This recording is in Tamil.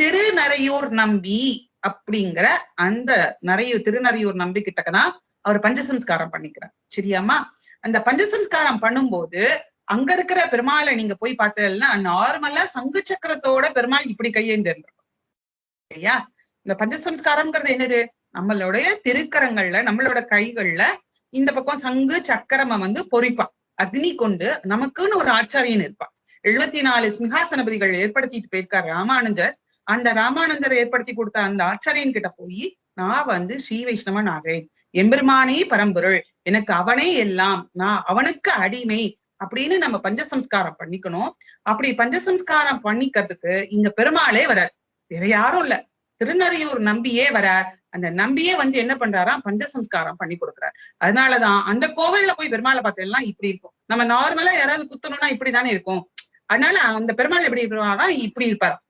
திருநறையூர் நம்பி அப்படிங்கிற அந்த நிறைய திருநறையூர் நம்பி கிட்டக்கதான் அவர் பஞ்சசம்ஸ்காரம் பண்ணிக்கிறார். சரியாமா அந்த பஞ்சசம்ஸ்காரம் பண்ணும்போது அங்க இருக்கிற பெருமாளை நீங்க போய் பார்த்ததுன்னா நார்மலா சங்கு சக்கரத்தோட பெருமாள் இப்படி கையேந்திருந்திருக்கும் சரியா? இந்த பஞ்சசம்ஸ்காரம்ங்கிறது என்னது? நம்மளுடைய திருக்கரங்கள்ல நம்மளோட கைகள்ல இந்த பக்கம் சங்கு சக்கரம வந்து பொறிப்பா. அக்னி கொண்டு நமக்குன்னு ஒரு ஆச்சாரியன் இருப்பா. எழுபத்தி நாலு சிங்காசனபதிகள் ஏற்படுத்திட்டு போயிருக்கார் ராமானுஜர். அந்த ராமானுஜரை ஏற்படுத்தி கொடுத்த அந்த ஆச்சாரியன் கிட்ட போய் நான் வந்து ஸ்ரீ வைஷ்ணவன் ஆகிறேன் எம்பெருமானே பரம்பொருள். எனக்கு அவனே எல்லாம். நான் அவனுக்கு அடிமை. அப்படின்னு நம்ம பஞ்சசம்ஸ்காரம் பண்ணிக்கணும். அப்படி பஞ்சசம்ஸ்காரம் பண்ணிக்கிறதுக்கு இங்க பெருமாளே வரார். வேற யாரும் இல்ல. திருநறையூர் நம்பியே வரார். அந்த நம்பியே வந்து என்ன பண்றாராம் பஞ்சசம்ஸ்காரம் பண்ணி கொடுக்குறாரு. அதனாலதான் அந்த கோவில்ல போய் பெருமாளை பார்த்தேன்னா இப்படி இருக்கும். நம்ம நார்மலா யாராவது குத்தணும்னா இப்படிதானே இருக்கும். அதனால அந்த பெருமாள் எப்படி இருப்பாரா? இப்படி இருப்பார்?